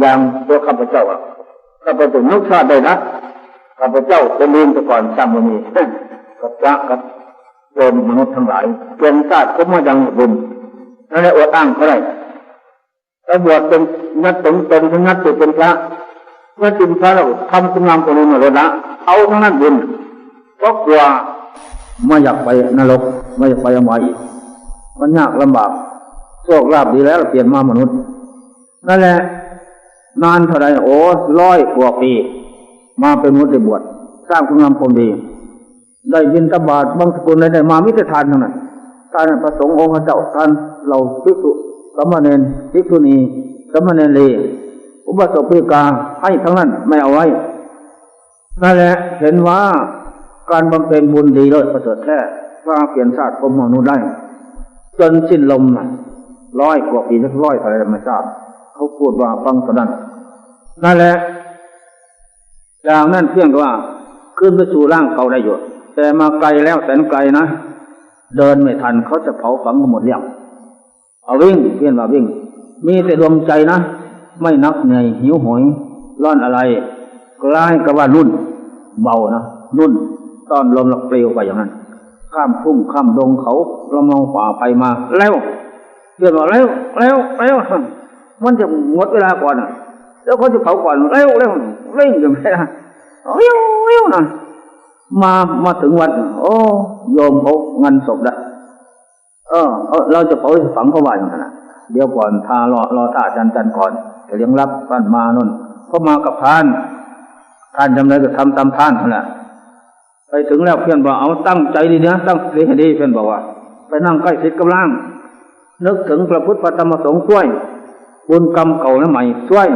อย่างตัวข้าพเจ้าอะข้าพเจ้านึกชาติได้นะข้าพเจ้าเป็นลืมแต่ก่อนจำวันนี้กับพระกับโยมมนุษย์ทั้งหลายเป็นชาติก็มายังบุญนั่นแหละอดอ้างเขาได้ถ้าบวชเป็นนัดสงฆ์เป็นนัดติเป็นพระเมื่อเป็นพระเราทำคุณงามความดีมาเลยนะเอาทั้งนั้นบุญเพราะกลัวไม่อยากไปนรกไม่อยากไปอมายอีกมันยากลำบากโชคลาภดีแล้วเปลี่ยนมามนุษย์นั่นแหละ นานเท่าไรโอ้ร้อยกว่าปี มาเป็นมนุษย์ได้บวชสร้างคุณงามความดี ได้ยินตบาทบางสกุลได้มามิตรทานทั้งนั้นท่านพระสงฆ์องค์เจ้าท่านเราภิกษุสามเณรภิกษุณีสามเณรีอุบาสกปิกาให้ทั้งนั้นไม่เอาไว้นั่นแหละเห็นว่าการบำเพ็ญบุญดีเลยประเสริฐแท้ว่างเปลี่ยนชาติภพมมนุษย์ได้ จนสิ้นลมร้อยกว่าปีสักร้อยอะไรไม่ทราบ เขาพูดว่าฟังตอนนั้นนั่นแหละอย่างนั้นเพียงว่าขึ้นไปสู่ร่างเก่าได้อยู่แต่มาไกลแล้วแสนไกลนะเดินไม่ทันเขาจะเผาฝังกันหมดแล้วเอาวิ่งเพียนว่าวิ่ง มีแต่ดวงใจนะไม่นักเหนื่อยหิวโหยร้อนอะไรคล้ายกับว่ารุ่น เบานะรุ่นตอนลมหลักเปลวไปอย่างนั้น ข้ามทุ่งข้ามดงเขาลำลองป่าไปมาแล้วเดือดว่าแล้วแล้วแล้ว มันจะหมดเวลาก่อนอะ แล้วเขาจะเผาก่อนเร็วเร็วเร่งอย่างไรนะเร็วเร็วนะมามาถึงวันโอ้โยมเขางานศพละเออเออเราจะเผาฝังเขาบ้านขนนะเดี๋ยวก่อนทารอรอท่าจันจันก่อนจะเลี้ยงรับท่านมาน่นเขามากับท่านท่านทำอะไรก็ทำตามท่านนั่นแหละไปถึงแล้วเพื่อนบอกเอาตั้งใจดีนะตั้งใจให้ดีเพื่อนบอกว่า ไปนั่งใกล้ชิดกำลังนึกถึงพระพุทธพระธรรมสงฆ์ช่วย บุญกรรมเก่าและใหม่ช่วย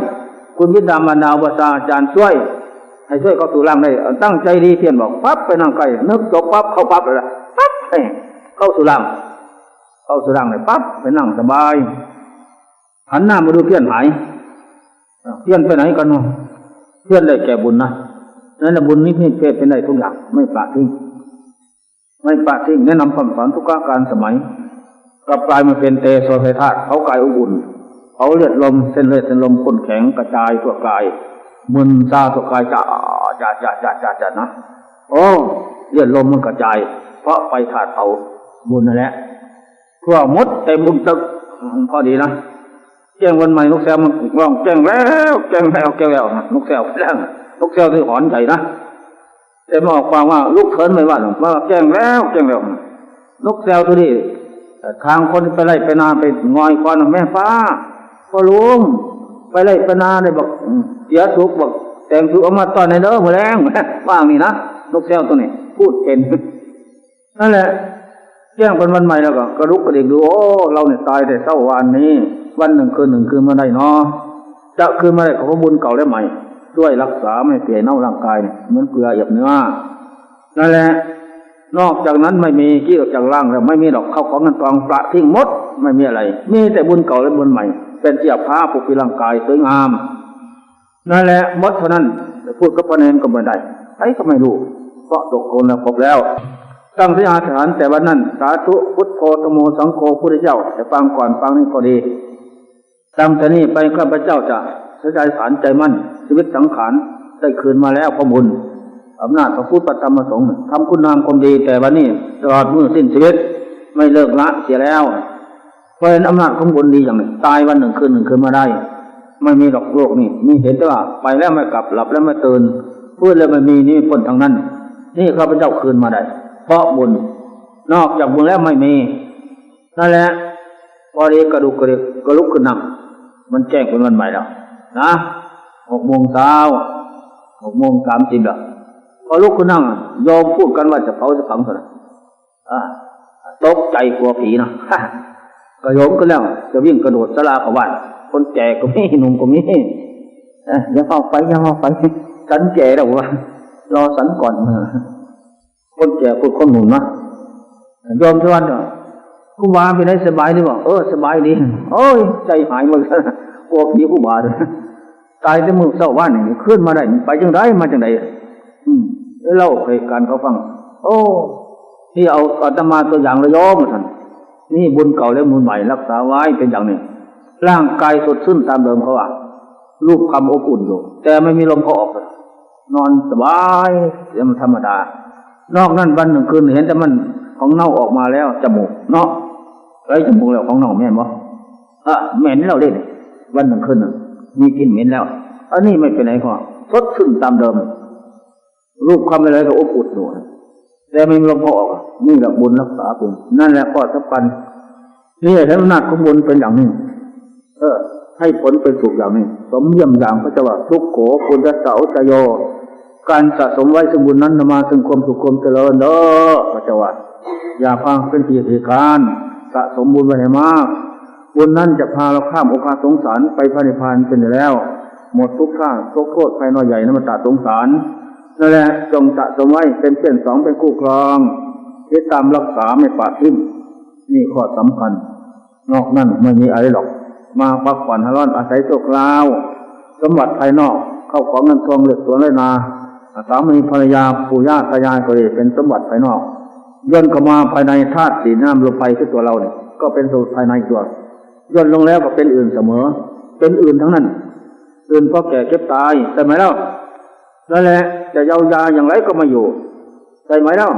คุณวิดามารดาอุปสาอาจารย์ช่วย ให้ช่วยเขาสู่ร่างได้ ตั้งใจดีเพียนบอกปั๊บไปนั่งใกล้นึกจบปั๊บเข้าปั๊บเลยละปั๊บเอ้ยเข้าสู่ร่าง เข้าสู่ร่างเลยปั๊บไปนั่งสบายหันหน้ามาดูเพื่อนหายเพื่อนไปไหนกันเนาะเพื่อนได้แก่บุญนะนั่นแหละบุญนี้เพศเป็นได้ทุกอย่างไม่ปราดทิ้งไม่ปราดทิ้งแนะนำคำสอนทุกการสมัย กลับกลายมาเป็นเตโซไทธาตุเขากายอุ่น เขาเลือดลมเส้นเลือดเส้นลมข้นแข็งกระจายทั่วกายมึนซาทั่วกายจ่าจ่าจ่าจ่าจ่าจ่านะโอ้เลือดลมมันกระจาย เพราะไปถาดเผาบุญนั่นแหละทั่วมดเต็มบุญตึกพอดีนะแจ้งวันใหม่นกแซวมันร้องแจ้งแล้วแจ้งแล้วแจ้งแล้วนกแซวแจ้งนกแซวที่หอนใหญ่นะแต่มาออกความว่าลูกเขินไม่ว่าหรอกว่าแจ้งแล้วแจ้งแล้วนกแซวตัวนี้ทางคนไปไล่ไปนาไปงอยควันแม่ฟ้า พ่อลุงไปไล่ปนาเลยบอกเสียทุกบอกแต่งทุกเอามาตอนในเด้อหัวแรงว่างนี่นะนกแซวตัวนี้พูดเป็นนั่นแหละแจ้งเป็นวันใหม่แล้วก็กระลุกกระดิกดูโอ้เราเนี่ยตายแต่เช้าวันนี้ วันหนึ่งคืนหนึ่งคืนมาได้เนาะจะคืนมาได้ขอบุญเก่าและใหม่ ช่วยรักษาไม่เปลี่ยนเน่าร่างกายเนี่ยเหมือนเกลือหยับเนื้อนั่นแหละนอกจากนั้นไม่มีขี้ออกจากร่างแล้วไม่มีดอกเข้าของเงินทองประทิ้งหมด ไม่มีอะไร มีแต่บุญเก่าและบุญใหม่ เป็นเสียผ้าปกปิดร่างกายสวยงามนั่นแหละมดเท่านั้นจะพูดกับพระเนนก็ไม่ได้ใครก็ไม่รู้เพราะตกคนแล้วพบแล้ว ตั้งที่อาถรรพ์แต่วันนั้น สาธุพุทโธธโมสังโฆพุทธเจ้าจะฟังก่อนฟังนี่พอดีตั้งแต่นี้ไปข้าพเจ้าจะเสียใจสารใจมั่น ชีวิตสังขารได้คืนมาแล้วพระบุญอำนาจพระพุทธธรรมสงฆ์ทำคุณงามความดีแต่วันนี้ตลอดมือสิ้นชีวิตไม่เลิกละเสียแล้ว ราะอำนาจของบุญดีอย่างนี้ตายวันหนึ่งคืนหนึ่งคืนมาได้ ไม่มีหรอกโลกนี่มีเห็นแต่ว่าไปแล้วไม่กลับหลับแล้วไม่ตื่นพูดแล้วไม่มีนี่พ้นทางนั้น นี่ข้าพเจ้าคืนมาได้ เพราะบุญ นอกจากบุญแล้วไม่มีนั่นแหละพอดีกระดูกกระดิกกระลุกขึ้นนั่งมันแจ้งเป็นวันใหม่แล้วนะหกโมงเช้าหกโมงสามสิบแล้วพอลุกขึ้นนั่งยอมพูดกันว่าจะเผาจะฝังเท่านั้นตกใจกลัวผีนะ ก็โยมก็แล้วจะวิ่งกระโดดสลาเขาบ้านคนแก่ก็มีหนุ่มก็มีอย่าเข้าไปอย่าเข้าไปสันแก่แล้ววะรอสันก่อนคนแก่พูดคนหนุ่มนะยอมทุกวันกูบาไปไหนสบายดีบอกเออสบายดีโอ้ยใจหายหมดกลัวผีกูบาเลยตายแต่มือเศร้าว่านี่ขึ้นมาได้ไปจังไรมาจังไรอืมเล่าเหตุการณ์เขาฟัง โอ้ที่เอาอาตมาตัวอย่างระยองมาท่าน นี่บุญเก่าและบุญใหม่รักษาไว้เป็นอย่างนี้ร่างกายสดชื่นตามเดิมเขาว่ารูปคำอบอุ่นอยู่ แต่ไม่มีลมเขาออก นอนสบายเรื่องธรรมดา นอกนั้นวันหนึ่งคืนเห็นแต่มันของเน่าออกมาแล้วจมูกเนาะไอ้จมูกแล้วของเน่าแม่นบ่อะเหม็นแล้วเล่นวันหนึ่งคืนหนึ่งมีกลินเหม็นแล้วอันนี้ไม่เป็นไรก็สดชื่นตามเดิม รูปคำอะไรก็อบอุ่นอยู่แต่ไม่มีลมเขาออกนี่แหละบุญรักษาบุญนั่นแหละข้อสำคัญ นี่และอำนาจของบุญเป็นอย่างนี้ เออ ให้ผลเป็นสุขอย่างนี้ สมเยี่ยมอย่างพระเจ้าว่าทุกโขปุญญเสาจโย การสะสมไว้สมบุญนั้นนำมาซึ่งความสุขความเจริญเด้อพระเจ้าว่าอย่าพังเป็นทีเหตุการสะสมบุญไว้ให้มากบุญนั้นจะพาเราข้ามโอกาสสงสารไปพระนิพพานเป็นอยู่แล้ว หมดทุกข้าทุกโทษภายน้อยใหญ่นมันตาสงสารนั่นแหละจงสะสมไว้เป็นเพื่อนสองเป็นคู่ครองที่ตามรักษาไม่ปาดทิ้มนี่ข้อสำคัญ นอกนั้นไม่มีอะไรหรอก มาพักผ่อนฮาร้อนอาศัยโชคลาวสมบัติภายนอกเข้าของเงินทองเหลือสวนไรนาสามีภรรยาปู่ย่าตายายก็เลยเป็นสมบัติภายนอกย่นเข้ามาภายในธาตุสีน้ำลมไฟคือตัวเราเนี่ยก็เป็นสมบัติภายในตัวย่นลงแล้วก็เป็นอื่นเสมอ เป็นอื่นทั้งนั้น อื่นเพราะแก่เก็บตายใช่ไหมเล่านั่นแหละ จะเยาวยาอย่างไรก็มาอยู่ใช่ไหมเล่า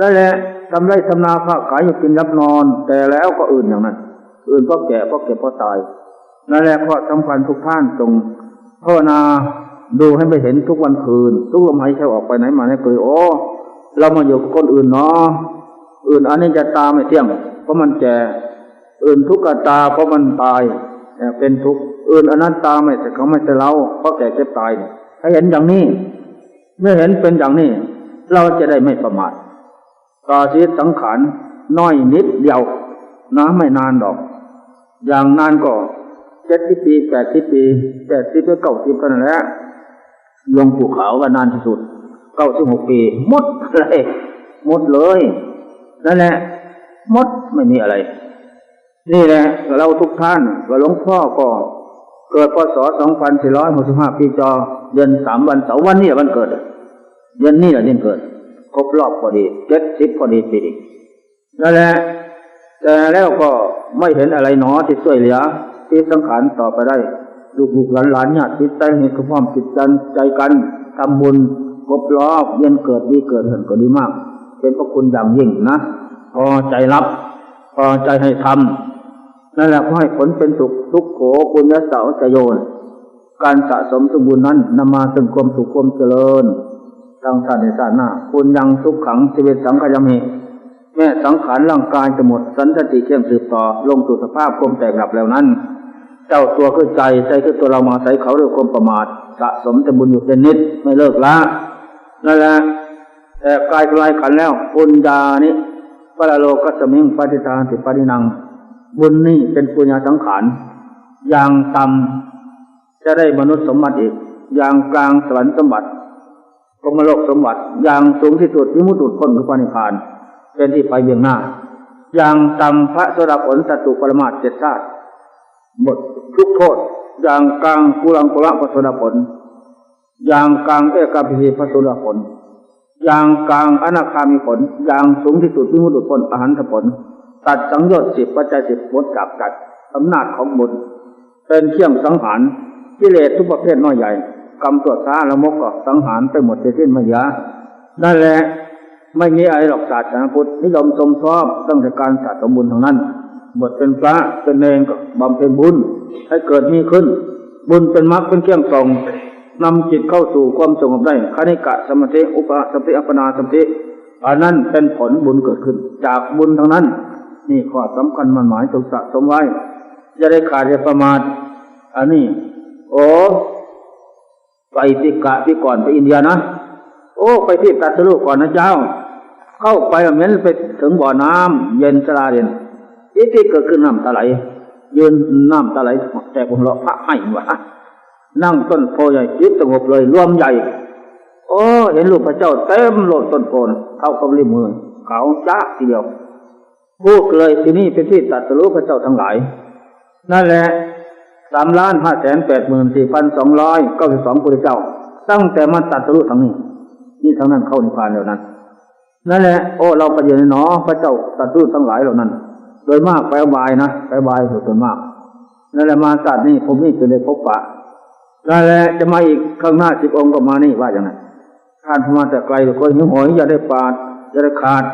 นั่นแหละทำไรทำนาค้าขายอยู่กินรับนอน แต่แล้วก็อื่นอย่างนั้น อื่นเพราะแก่เพราะเก็บเพราะตายนั่นแหละข้อสำคัญทุกท่านจงภาวนาดูให้ไปเห็นทุกวันคืน ทุกลมหายใจออกไปไหนมาไหนก็เลยโอ้เรามาอยู่กับคนอื่นเนาะอื่นอันนี้จะตาไม่เที่ยง เพราะมันแก่อื่นทุกขตาเพราะมันตายเป็นทุกข์อื่นอนัตตาไม่แต่เขาไม่ใช่เราเพราะแก่เจ็บตายถ้าเห็นอย่างนี้ เมื่อเห็นเป็นอย่างนี้ เราจะได้ไม่ประมาทต่อชีวิตสังขารน้อยนิดเดียวนะไม่นานดอก อย่างนานก็เจ็ดสิบปีแปดสิบปีแปดสิบไปเก้าสิบเท่านั้นแหละลงภูเขาก็นานที่สุดเก้าสิบหกปีหมดเลยหมดเลยนั่นแหละหมดไม่มีอะไร นี่แหละเราทุกท่านกับหลวงพ่อก็เกิดพศสองพันสี่ร้อยหกสิบห้าปีจอเดือนสามวันเสาร์วันนี้วันเกิดเดือนนี้แหละเดือนเกิดครบรอบพอดีเจ็ดสิบพอดีปีนั่นแหละ แต่แล้วก็ไม่เห็นอะไรหนอที่ช่วยเหลือที่สังขารต่อไปได้ลูกๆหลานๆญาติจิตใจให้พร้อมจิตใจใจกันทำบุญครบรอบเย็นเกิดดีเกิดเห็นก็ดีมาก เป็นพระคุณอย่างยิ่งนะพอใจรับ พอใจให้ทำนั่นแหละก็ให้ผลเป็นสุขทุกโขปุญญาเสาจะโยนการสะสมสมบูรณ์นั้นนำมาถึงความสุขความเจริญทางชาติในชาติหน้าคุณยังสุขขังชีวิตสังขยามเห แม่สังขารร่างกายจะหมดสันติเขี่ยมสืบต่อ ลงสู่สภาพความแตกดับแล้วนั้น เจ้าตัวคือใจใจคือตัวเรามาใส่เขาด้วยความประมาทสะสมแต่บุญอยู่เป็นนิดไม่เลิกละนั่นแหละแต่กายกลายขันแล้วปุญญานิปรโลกัสมิงปฏิทานติปฏินัง บุญนี่เป็นปุญญาสังขารอย่างต่ำจะได้มนุษย์สมบัติอีก อย่างกลางสวรรค์สมบัติกรมโลกสมบัติ อย่างสูงที่สุดที่มุตุพ้นคือปณิพาน เป็นที่ไปเบื้องหน้า อย่างต่ำพระสดับผลสัตตุปรมาตเจ็ดชาติหมดทุกโทษ อย่างกลางกุลังกุละพระสดับผล อย่างกลางเอกาพิธีพระสดับผล อย่างกลางอนาคามีผล อย่างสูงที่สุดที่มุตุพ้นอหันตผล ตัดสังโยชน์สิบปัจจัยสิบหมดกับกัดอำนาจของบุญเป็นเที่ยงสังหารกิเลสทุกประเภทน้อยใหญ่กรรมตัวช้าละมกก็สังหารไปหมดเสียสิ้นม่เหลือนั่นแหละ ไม่มีอะไรหรอกศาสนาพุทธนิยมชมชอบตั้งแต่การสะสมบุญท่านั้นบทเป็นพระเป็นเนรก็บำเพ็ญบุญให้เกิดมีขึ้น บุญเป็นมรรคเป็นเครื่องส่งนำจิตเข้าสู่ความสงบได้คณิกะสมาธิอุปสมธิอัปนาสมาธิอันนั้นเป็นผลบุญเกิดขึ้น จากบุญทั้งนั้น นี่ข้อสำคัญมันหมายจงสะสมไว้จะได้ขาดจะประมาทอันนี้ โอ้ไปติกะที่ก่อนไปอินเดียนะ โอ้ ไปที่ตัดสรุก่อนนะเจ้า เข้าไปเหมือนไปถึงบ่อน้ำเย็นสลาเย็นอีที่เกิดขึ้นน้ำตาไหลยืนน้ำตาไหลแต่ผมเลาะพระให้วะนั่งต้นโพใหญ่จิตสงบเลยรวมใหญ่ โอ้เห็นลูกพระเจ้าเต็มโลดต้นโพนเข้ากับริมือเขาจ้าทีเดียวพูดเลยที่นี่เป็นที่ตัดสรุพระเจ้าทั้งหลาย นั่นแหละสามล้านห้าแสนแปดหมื่นสี่พันสองร้อยเก้าสิบสองพุทธเจ้า ตั้งแต่มาตัดสรุทั้งนี้ นี่ทั้งนั้นเข้านิพพานแล้วนั้น นั่นแหละโอ้เราประเดี๋ยวนี้เนาะพระเจ้าตัดสรุทั้งหลายเหล่านั้น โดยมากไปบายนะไปบายส่วนมากนั่นแหละมาสัตว์นี่ผมนี่จะได้พบปะนั่นแหละจะมาอีกข้างหน้าสิบองค์ก็มานี่ว่าอย่างนั้นท่านมาแต่ไกลก็หิวโหอยอย่าได้ปาดอย่าได้ขาด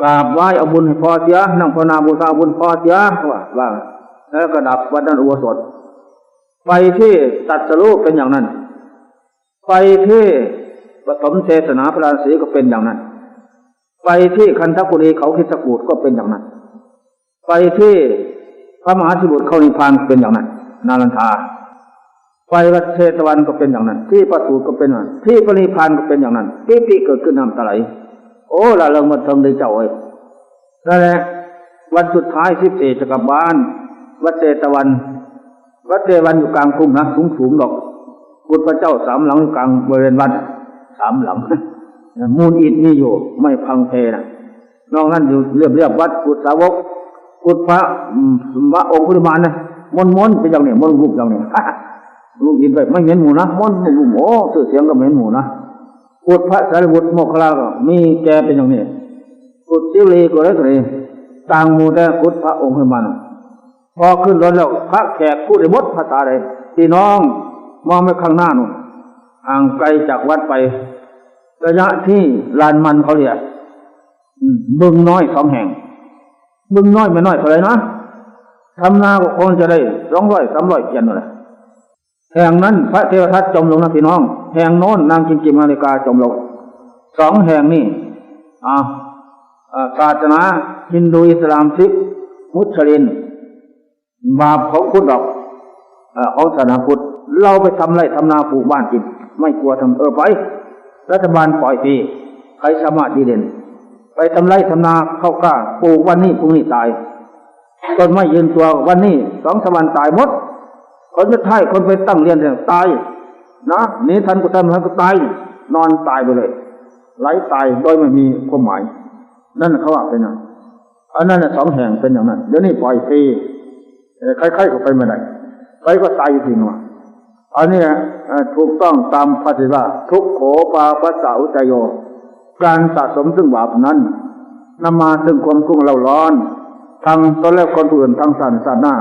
กราบไหว้เอาบุญให้พอเสียนั่งภาวนาบูชาบุญพอเสียว่าว่าแล้วก็ดับวัดนั้นอุโบสถไปที่ตัดสรุปเป็นอย่างนั้น ไปที่ปฐมเทศนาพระราศีก็เป็นอย่างนั้น ไปที่คันธกุรีเขาคิดสกูดก็เป็นอย่างนั้น ไปที่พระมหาสิบุตรเขานิพพานเป็นอย่างนั้น นารันทาไปวัดเทตวันก็เป็นอย่างนั้น ที่ประสูตรก็เป็นอย่างนั้นที่ปรินิพานก็เป็นอย่างนั้นปีติเกิดขึ้นน้ำตาไหลโอ้ละเริงมันเทิงได้เจ้าเอ้ยนั่นแหละวันสุดท้ายสิบสี่จะกลับบ้าน วัดเทตวัน วัดเทวันอยู่กลางทุ่งนะสูงสูงๆดอกกุฏพระเจ้าสามหลังกลางบริเวณวัดสามหลัง มูลอิฐนี่อยู่ไม่พังเพนะนอกนั้นอยู่เรียบเรียบวัดกุฏสาวกกุฏพระพระองค์พุทธมานนะมนมนเป็นอย่างนี้มนรูปอย่างนี้ลูกอินไปไม่เห็นหมูนะมนรูปโอ้สื่อเสียงก็เหม็นหมูนะกุฏพระสารีบุตรโมคลาก็มีแกเป็นอย่างนี้กุฏจิรีก็เลยก็เลยต่างมูแต่กุฏพระองค์พุทธมานพอขึ้นรถแล้วพระแขกพูดได้หมดภาษาใดพี่น้องมองไปข้างหน้านู่นห่างไกลจากวัดไป ระยะที่ลานมันเขาเรียกอืมบึงน้อยสองแห่ง บึงน้อยไม่น้อยเท่าไรนะทำนาก็คงจะได้สองร้อยสามร้อยเกียนเลยแห่งนั้นพระเทวทัตจมลงนะพี่น้อง แห่งโน้นนางกิมกิมนาฬิกาจมลงสองแห่งนี่อ่าอาศาสนาฮินดูอิสลามซิกมุสลิมบาปของพุทธดอกอ่อของศาสนาพุทธเราไปทำไรทำนาปลูกบ้านกินไม่กลัวทำเออไป รัฐบาลปล่อยฟรีใครสามารถดีเด่น ไปทำไรทำนาเข้ากล้าปลูกวันนี้พรุ่งนี้ตายต้นไม้ยืนตัววันนี้สองสามวันตายหมด คนจะท้ายคนไปตั้งเรียนเนี่ยตายนะหนี่ทันก็ทันทันก็ตาย นอนตายไปเลยไหลตายโดยไม่มีความหมาย นั่นเขาว่าเป็นอย่างอันนั้นสองแห่งเป็นอย่างนั้น เดี๋ยวนี้ปล่อยฟรีใครๆก็ไปไม่ได้ไปก็ตายอยู่ที่นั่น อันนี้ถูกต้องตามพระธิว่าทุกโขปาปัสสาอุจโย การสะสมซึ่งบาปนั้นนำมาซึ่งความกุ้งเราร้อนทางตอนและคนอื่นทางสันสันหน้า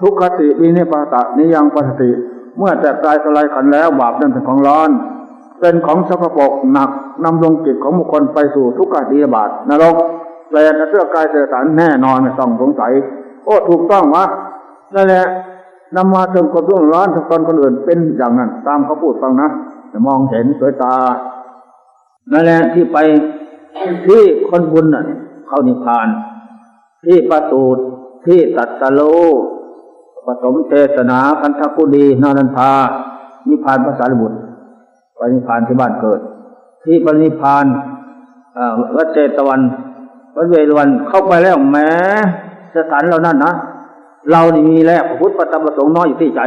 ทุกขติวินิปาตะนิยังปัสติ เมื่อแตกตายสลายขันแล้วบาปนั้นเป็นของร้อน เป็นของสกปรกหนักนำลงจิตของบุคคลไปสู่ทุกขติบาตนรกแปลกระเสื้อกายเสือสารแน่นอนไม่ต้องสงสัย โอ้ถูกต้องวะนั่นแหละ นำมาถึงความรุ่งร้อนทั้งตนคนอื่นเป็นอย่างนั้น ตามเขาพูดฟังนะจะมองเห็นสวยตา นั่นแหละที่ไปที่คนบุญน่ะเขานิพพาน ที่ประสูที่ตัดสโลปฐมเทศนาพันธกุดีนานันทานิพพานภาษาลิบุตรไปนิพพานที่บ้านเกิด ที่ปรินิพพานอ่อวัดเจตวันวัดเวรวันเข้าไปแล้วแม้สถานเรานั่นนะ เรานี่มีแร่พระพุทธประธรรมประสงค์น้อยอยู่ที่ใจ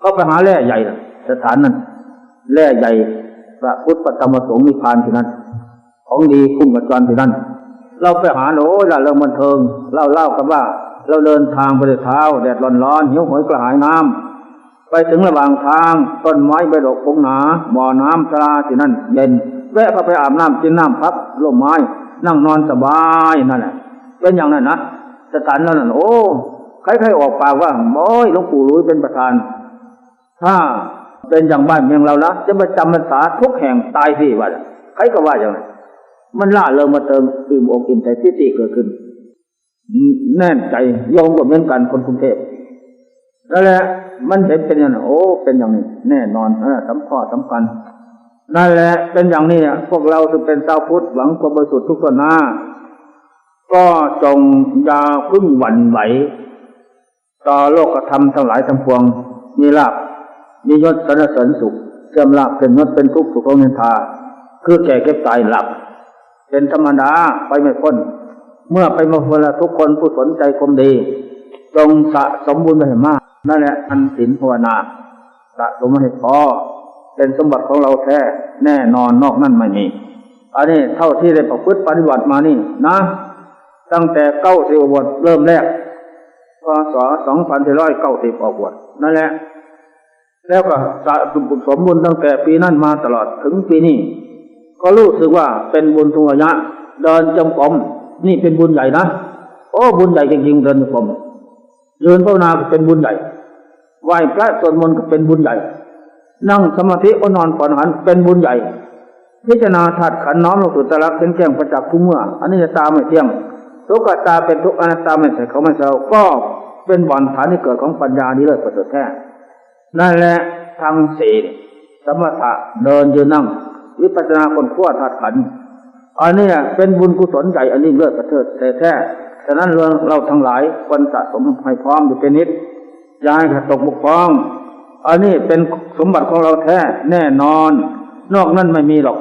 เข้าไปหาแร่ใหญ่น่ะสถานนั้นแร่ใหญ่พระพุทธประธรรมประสงค์นิพพานที่นั่นของดีคุ้มกับจรที่นั่นเราไปหาโน้ยละเรื่องบันเทิงเล่าเล่ากันว่า เราเดินทางไปด้วยเท้าแดดร้อนร้อนๆหิวโหยกระหายน้ำไปถึงระหว่างทางต้นไม้ใบดอกคงหนาบ่อน้ำสลาที่นั่น เย็นแวะเข้าไปอาบน้ำกินน้ำพักร่มไม้ นั่งนอนสบายนั่นแหละเป็นอย่างนั้นนะสถานนั้นโอ้ ใครๆออกปากว่าโอ้ยหลวงปู่รู้เป็นประธาน ถ้าเป็นอย่างบ้านเมืองเรานะจะมาจำพรรษาทุกแห่งตายที่ว่าใครก็ว่าอย่างนั้นมันล่าเริงมาเติมอิ่มอกอิ่มใจที่ติเกิดขึ้น แน่นใจโยมก็เหมือนกันคนกรุงเทพนั่นแหละมันเห็นเป็นอย่างโอ้ เป็นอย่างนี้ แน่นอนเออสำคัญสำคัญนั่นแหละเป็นอย่างนี้เนี่ยพวกเราจะเป็นชาวพุทธหวังความบริสุทธิ์ทุกคนหน้า ก็จงอย่าพึ่งหวั่นไหว ต่อโลกธรรมทั้งหลายทั้งปวง มีลาบมียศสรรเสริญสุขเสื่อมลาบเป็นยศเป็นทุกข์สุขของเงินทา คือแก่เก็บตายหลับ เป็นธรรมดาไปไม่พ้น เมื่อไปมาพ้นล้วทุกคนผู้สนใจคมดี จงสะสมบุญไปให้มาก นั่นแหละอันศีลภาวนาสะสมให้พอเป็นสมบัติของเราแท้แน่นอนนอกนั่นไม่มี อันนี้เท่าที่ได้ประพฤติปฏิบัติมานี่นะ ตั้งแต่เก้าสิบบทเริ่มแรก พศสองพันสี่ร้อยเก้าสิบออกบวชนั่นแหละ แล้วก็สะสมบุญตั้งแต่ปีนั้นมาตลอดถึงปีนี้ ก็รู้สึกว่าเป็นบุญทุกระยะ เดินจงกรมนี่เป็นบุญใหญ่นะ โอ้บุญใหญ่จริงๆเดินจงกรมยืนภาวนาก็เป็นบุญใหญ่ไหว้พระสวดมนต์ก็เป็นบุญใหญ่ นั่งสมาธิอนอนผ่อนหันเป็นบุญใหญ่ พิจารณาธาตุขันน้อมลงสู่ตรักเป็นแจ้งประจักษ์ผู้เมื่ออันนี้จะตามไม่เที่ยงทุกขตาเป็นทุกอนัตตาไม่ใช่เขาไม่เศร้าก็ เป็นบ่อนฐานที่เกิดของปัญญานี้เลยประเสริฐแท้นั่นแหละทางสี่สมถะเดินยืนนั่ง วิปัสสนาคนขั้วธาตุขันอันนี้เป็นบุญกุศลใหญ่อันนี้เลิศประเสริฐแท้ฉะนั้นเราเราทั้งหลายควรสะสมให้พร้อมอยู่เป็นนิดย่าให้ขาดตกบกพร่อง อันนี้เป็นสมบัติของเราแท้แน่นอน นอกนั้นไม่มีหรอก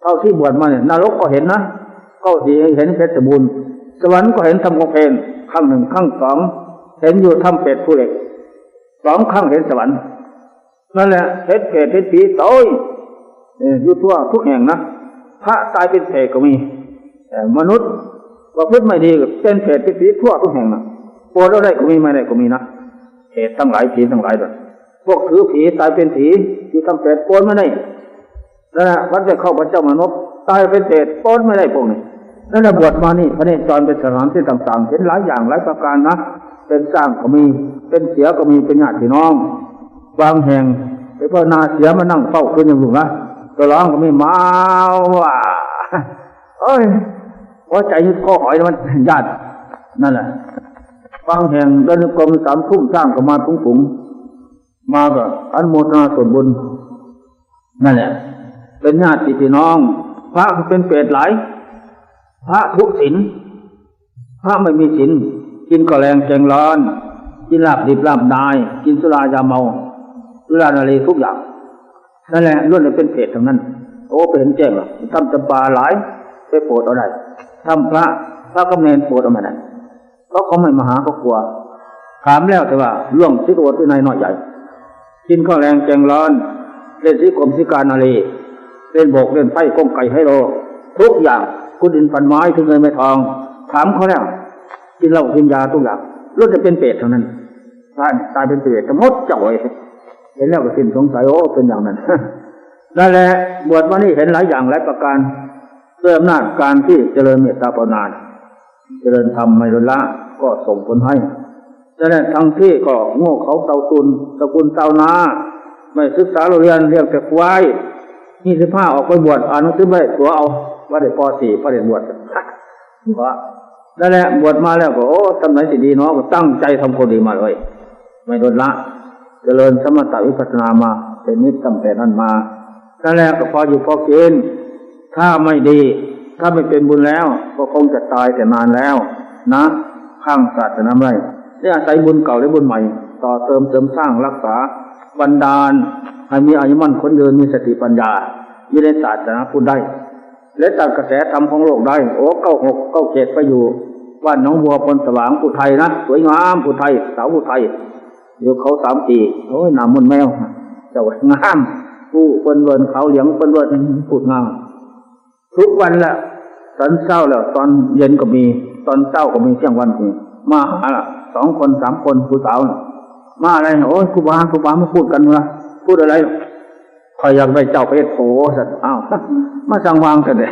เท่าที่บวชมาเนี่ยนรกก็เห็นนะก็ดีเห็นเพชรบุญสวรรค์ก็เห็นทำกงเพนข้างหนึ่งข้างสอง เห็นอยู่ทำเป็ดผู้เหล็กสองข้างเห็นสวรรค์นั่นแหละเพชรเพชรเพชรผีโต้ยเอ่ออยู่ทั่วทุกแห่งนะพระตายเป็นเพศก็มีแต่มนุษย์ว่าพฤติไม่ดีก็เป็นเพศเป็นผีทั่วทุกแห่งนะปวดอะไรก็มีไม่ได้ก็มีนะเหตุทั้งหลายผีทั้งหลายเลยพวกถือผีตายเป็นผีที่ทำเป็ดปวดไม่ได้นั่นแหละวัดไปเข้าพระเจ้ามนุษย์ตายเป็นเศษป้นไม่ได้พวกนี้นั่นแหละบวชมานี่พระเนจรเป็นสถานที่ต่างๆ เห็นหลายอย่างหลายประการนะ เป็นสร้างก็มี เป็นเสียก็มีเป็นญาติพี่น้องบางแห่งไปพ่อนาเสียมานั่งเฝ้าคืนอย่างอยู่นะตัวร้องก็ไม่มาว่าเอ้ยหัวใจยึดคอหอยมันญาตินั่นแหละบางแห่งเดินกรมสามทุ่มสร้างก็มาปุ้งปุงมาก็อันโมทนาส่วนบุญนั่นแหละ เป็นญาติพี่น้อง พระก็เป็นเปรตหลาย พระทุกศีลพระไม่มีศีล กินก็แรงแกงร้อน กินลาบดิบลาบนาย กินสุรายาเมาสุรานารีทุกอย่างนั่นแหละล้วนแต่เป็นเปรตทั้งนั้น โอ้เป็นแจ้งหรอทำจำปาหลายไปโปรดเอาได้ทำพระพระกำเนิดโปรดเอาได้เพราะเขาไม่มาหาเขากลัว ถามแล้วแต่ว่าล่วงสิโอที่ในน้อยใหญ่ กินข้าวแรงแกงร้อน เล่นสีกรมสีการนาลีเล่นโบกเล่นไฟก้มไก่ให้โลทุกอย่างกุดินฟันไม้ถึงเงินไม่ทอง ถามเขาแล้ว กินเหล้ากินยาทุกอย่างรู้จะเป็นเปรตเท่านั้นตายตายเป็นเปรตจะมดจ่อยเห็นแล้วก็สิ้นสงสัยโอ้เป็นอย่างนั้นนั่นแหละบวชมานี่เห็นหลายอย่างหลายประการด้วยอำนาการที่เจริญเมตตาภาวนาเจริญธรรมไม่ลละก็ส่งผลให้นั่นแหละทั้งที่ก็โง่เขาเตาตุนตะกุลเตานาไม่ศึกษาเรียนเรียกแต่ควายนี่สิบห้าออกไปบวชอ่านหนังสือไปตัวเอาว่าได้ปสี่พระเด็บวชว่า นั่นแหละบวชมาแล้วก็โอ้ทำไหนสิดีเนาะก็ตั้งใจทำคนดีมาเลย ไม่ลดละเจริญสมถะวิปัสสนามาเป็นนิดตั้งแต่นั้นมานั่นแหละก็พออยู่พอกินถ้าไม่ดี ถ้าไม่เป็นบุญแล้ว ก็คงจะตายแต่นานแล้ว นะข้างศาสนาไรได้อาศัยบุญเก่าและบุญใหม่ ต่อเติมเสริมสร้างรักษาบันดาลให้มีอายุมั่นคนเดินมีสติปัญญาอยู่ในศาสนาพุทธได้ และตัดกระแสธรรมของโลกได้ โอ้เก้าหกเก้าเจ็ดไปอยู่ ว่านน้องบัวพลสว่างผู้ไทยนะสวยงามผู้ไทยสาวผู้ไทยอยู่เขาสามปีโอ้ยนามมุนแมวเจ้างามผู้เปิ้นเวินเขาเหลียงเปิ้นเวินพูดงามทุกวันละตอนเช้าแล้ว ตอนเย็นก็มี ตอนเช้าก็มีเที่ยงวันก็มีมาหาละสองคนสามคนผู้สาวมาอะไรโอ้ยครูบาครูบามาพูดกันวะพูดอะไรคอยอยากได้เจ้าเพชรโผสัตว์อ้าวมาสั่งวางกันเลย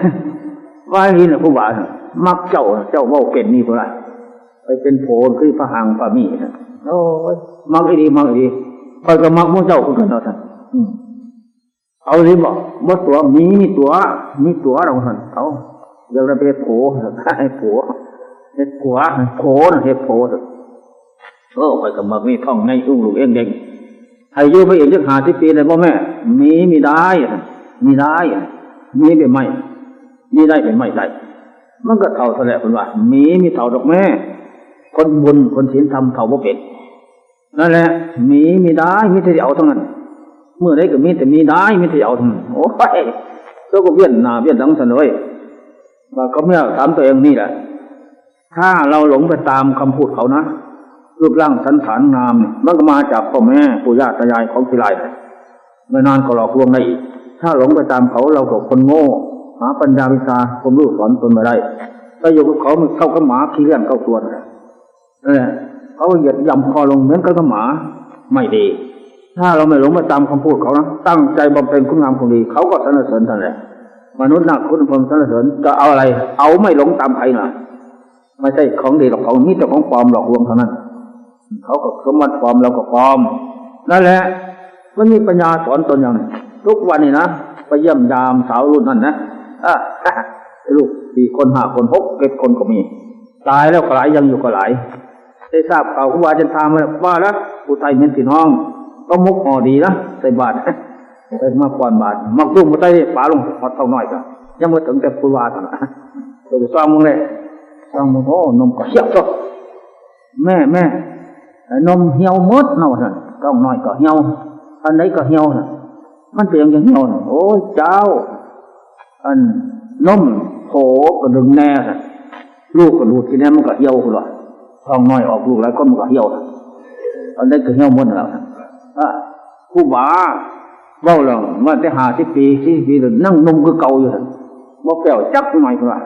ว่าอย่างนี้นะครูบาน่ะ มักเจ้าเจ้าเว่าเก่งนี่เท่าไหร่ไปเป็นโผคือพระหังพระมีนะโอ้ยมักอีดีมักอีดีคอยก็มักมุ่งเจ้าคือกันเราท่านอืมเอาเลยบอกว่าตัวมีมีตัว มีตัวเราท่านเอาเดี๋ยวเราไปโผให้โผเฮ็ดผัวโผนะเฮ็ดโผเถอะเออคอยก็มักมีท่องในอุ้งลูกเองเด็กให้อยู่ไปอีกจักหาสิบปีเลยพ่อแม่ มีมีได้อะมีได้อะมีไปไม่มีได้ไปไม่ได้ มันก็เท่าเท่าแหละคุณว่ามีมีเท่าดอกแม่ คนบุญคนศีลธรรมเท่าบ่เป็นนั่นแหละ มีมีได้มีแต่เอาทั้งนั้น เมื่อไรก็มีแต่มีได้มีแต่เอาทั้งนั้นโอ้ยตัวก็เวียนหนาเวียนหลังสันเลยว่าก็เมื่อถามตัวเองนี่แหละ ถ้าเราหลงไปตามคำพูดเขานะรูปร่างสันฐานงามมันก็มาจากพ่อแม่ปู่ย่าตายายของทีไรไม่นานก็หลอกลวงได้อีกถ้าหลงไปตามเขาเราก็คนโง่ หาปัญญาวิชาความรู้สอนตนไม่ได้ถ้าอยู่กับเขามันเข้ากับหมาขี้เลื่อนเข้าตัวเลยนั่นแหละเขาเหยียดย่ำคอลงเหมือนกับหมา ไม่ดี ถ้าเราไม่หลงไปตามคำพูดเขานะตั้งใจบำเพ็ญคุณงามความดีเขาก็สรรเสริญท่านแหละมนุษย์นักคุณพรมสรรเสริญจะเอาอะไร เอาไม่หลงตามใครนะไม่ใช่ของดีหรอกของนี้แต่ของปลอมหลอกลวงเท่านั้นเขาก็สมบัติปลอมเราก็ปลอมนั่นแหละมันมีปัญญาสอนตนอย่างนี้ทุกวันนี้นะไปเยี่ยมยามสาวรุ่นนั้นนะ ลูกสี่คนห้าคนหกเจ็ดคนก็มี ตายแล้วก็หลายยังอยู่ก็หลายได้ทราบข่าวครูบาอาจารย์ทามมาว่าล้วผู้ไทยเม็นพี่น้องต้องมุกห่อดีนะใส่บาตรไปมาก่อนบาทมักตุ้มมาใต้ป่าลงพอดเท่าน้อยกันยังมาถึงแต่ครูบากันนะตัวซ้อมมึงเลยซ้อมมึงโอ้นมก็เหี่ยวซะแม่แม่นมเหี่ยวหมดเนาะท่านต้องน้อยก็เหี่ยวอันไหนก็เหี่ยวน่ะมันเป็นอย่างเหี่ยวน่ะโอ้ยเจ้า อันนมโผก็ดึงแน่น่ะลูกก็ดูดกินแน่มันก็เหี่ยวคุณหรอท้องน้อยออกลูกแล้วก็มันก็เหี่ยวอันไหนก็เหี่ยวหมดแล้วน่ะอะครูบาเบ้าแล้วมาแต่หาสิบปีสี่ปีแล้วนั่งนมคือเก่าอยู่ท่านบ่แป้วจักหน่อยเท่าไหร่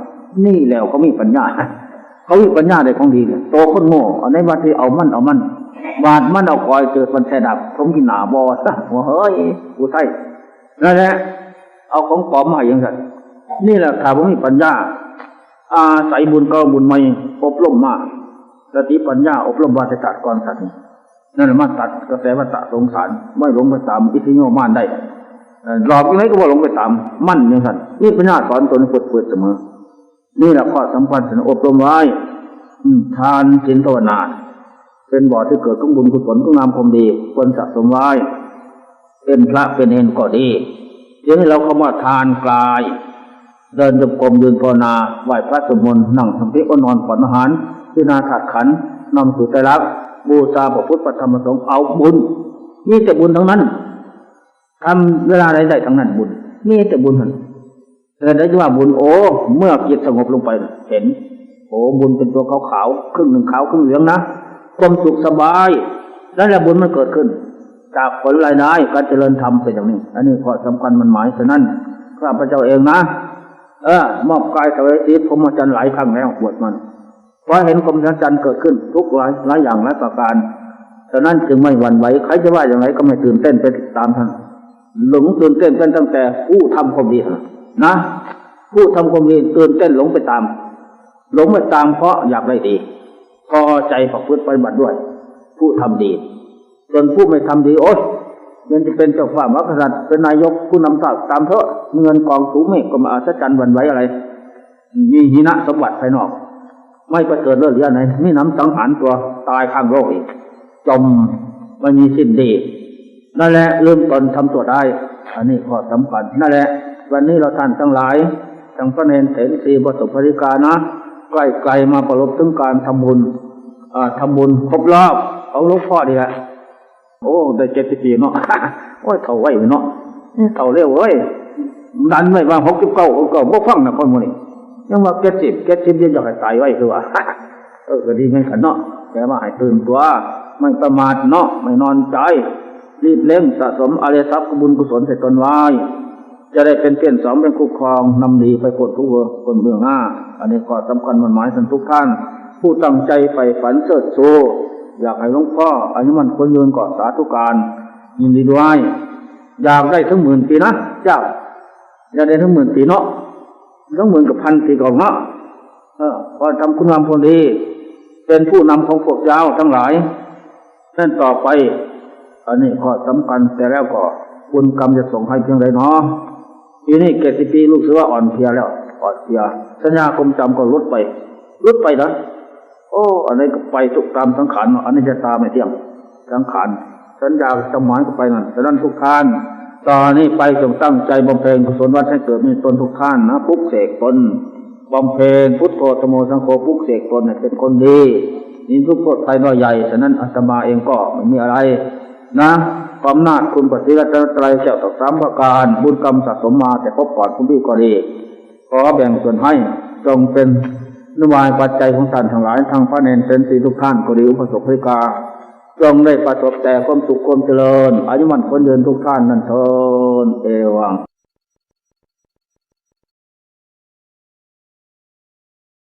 นี่แล้วเขามีปัญญาเขามีปัญญาได้ของดีเนี่ยโตคนโง่อันไหนว่าที่เอามันเอามันบาดมันเอาคอยเจอมันแสดับผมกินหนาบอซะว่าเฮ้ยกูไทยนั่นแหละ เอาของปลอมมาอย่างนั้นนี่แหละถ้าผมมีปัญญา อาศัยบุญเก็บุญใหม่อบรมมาสติปัญญาอบรมวาสศาสตร์ก่อนสัตว์นั่นแหละมาตัดกระแสวัฏสงสารไม่หลงไปตามอิทธิโยมานได้หลอกยังไงก็ว่าหลงไปตาม มั่นย่างนั้นนี่ปัญญาสอนตนเปิดเปิดเสมอ นี่แหละข้อสำคัญสนอบรมไว้ทานศีลภาวนาเป็นบ่อที่เกิดของบุญกุศลของงามความดีควรสะสมไว้ เป็นพระเป็นเนก็ดี ทีนี้เราเข้ามาทานกลาย เดินจงกรมยืนภาวนาไหว้พระสวดมน์นั่งสมาธิก็นอนผ่อนอาหารพิจารณาถัดขันนำสู่ใจรักบูชาพระพุทธธรรมสงฆ์เอาบุญมีแต่บุญทั้งนั้นทำเวลาใดได้ทั้งนั้นบุญมีแต่บุญทั้งนั้นแต่ได้ว่าบุญโอ้เมื่อจิตสงบลงไปเห็น โอ้บุญเป็นตัวขาวขาวๆครึ่งหนึ่งขาวครึ่งเหลืองนะความสุขสบายนั่นแหละบุญมันเกิดขึ้น จากผลรายได้การเจริญธรรมเป็นอย่างนี้ อันนี้ข้อสำคัญมันหมายฉะนั้นข้าพเจ้าเองนะ เออมอบกายถวายชีวิตผมมาจันหลายครั้งแล้วบวชมันเพราะเห็นความสัจจันเกิดขึ้นทุกหลายหลายอย่างหลายประการฉะนั้นจึงไม่หวั่นไหวใครจะว่าอย่างไรก็ไม่ตื่นเต้นไปตามท่านหลงตื่นเต้นเป็นตั้งแต่ผู้ทำความดีนะผู้ทำความดีตื่นเต้นหลงไปตาม หลงไปตามเพราะอยากได้ดีพอใจประพฤติปฏิบัติด้วย ผู้ทำดี ส่วนผู้ไม่ทำดีโอ๊ยมันจะเป็นเจ้าฟ้ามหากษัตริย์เป็นนายกผู้นำชาติตามเถอะเงินกองสูงเมฆก็มาอัศจรรย์วันไหวอะไร มีหินะสมบัติภายนอก ไม่ประเสริฐเลิศเลี่ยไหนนี่น้ำสังหารตัวตายข้างโลกอีกจมไม่มีสิ้นดี นั่นแหละเริ่มตนทำตัวได้ อันนี้ข้อสำคัญนั่นแหละ วันนี้เราท่านทั้งหลายทั้งพระเนรเถรสีบสุภริกานะใกล้ไกลมาประลบถึงการทำบุญอ่าทำบุญครบรอบของหลวงพ่อดีแหละ โอ้ได้เจ็ดสิบปีเนาะโอ้ยเท่าไว้เนาะนี่เท่าเร็วเว้ยดันไว้ว่าหกสิบเก้าหกเก้าบ่ฟังนะคนโมนี่ยังว่าเจ็ดสิบเจ็ดสิบยังอยากให้ตายไว้คือว่าเออก็ดีเหมือนกันเนาะแต่ว่าให้ตื่นตัวไม่ประมาทเนาะไม่นอนใจรีบเร่งสะสมอริยทรัพย์บุญกุศลใส่ตนไว้จะได้เป็นเพี้ยนสองเป็นคู่ครองนำดีไปกดทุกเวอร์คนเบื้องหน้า อันนี้ก็สำคัญมันหมายถึงทุกท่าน ผู้ตั้งใจใฝ่ฝันเสิร์ชโซ อยากให้หลวงพ่ออายุมันคนยืนก่อนสาธุการยินดีด้วยอยากได้ทั้งหมื่นปีนะเจ้าอยากได้ทั้งหมื่นปีเนาะทั้งหมื่นกับพันปีก่อนเนาะเออพอทำคุณงามความดี เป็นผู้นำของพวกเจ้าทั้งหลายนั่นต่อไป อันนี้ข้อสำคัญแต่แล้วก็บุญกรรมจะส่งให้เพียงใดเนาะปีนี้เกสิปีลูกเสือว่าอ่อนเพลียแล้วอ่อนเพลียสัญญาคมจำก็ลดไปลดไปนะ โอ้อันนี้ก็ไปทุกตามสังขารเนาะอันนี้จะตามไม่เที่ยงสังขารสัญญาจำหมายก็ไปนั่นฉะนั้นทุกท่านตอนนี้ไปจงตั้งใจบำเพ็ญกุศลวัดให้เกิดมีตนทุกท่านนะปลุกเสกตนบำเพ็ญพุทโธธโมสังโฆปลุกเสกตนเป็นคนดีนี่ทุกโทษภัยน้อยใหญ่ฉะนั้นอาตมาเองก็ไม่มีอะไร นะความนาจคุณปฏิรัตนตรัยเจ้าต่อสามประการบุญกรรมสะสมมาแต่พบก่อนคุณพี่ก็ดีขอแบ่งส่วนให้จงเป็น นวายปัจจัยของท่านทั้งหลายทางพระเนนเป็นสีทุกท่านก็ดีอุปสมบริกาจงได้ประสบแต่ความสุขความเจริญอายุมันคนเดินทุกท่านนั่นเทินเอวัง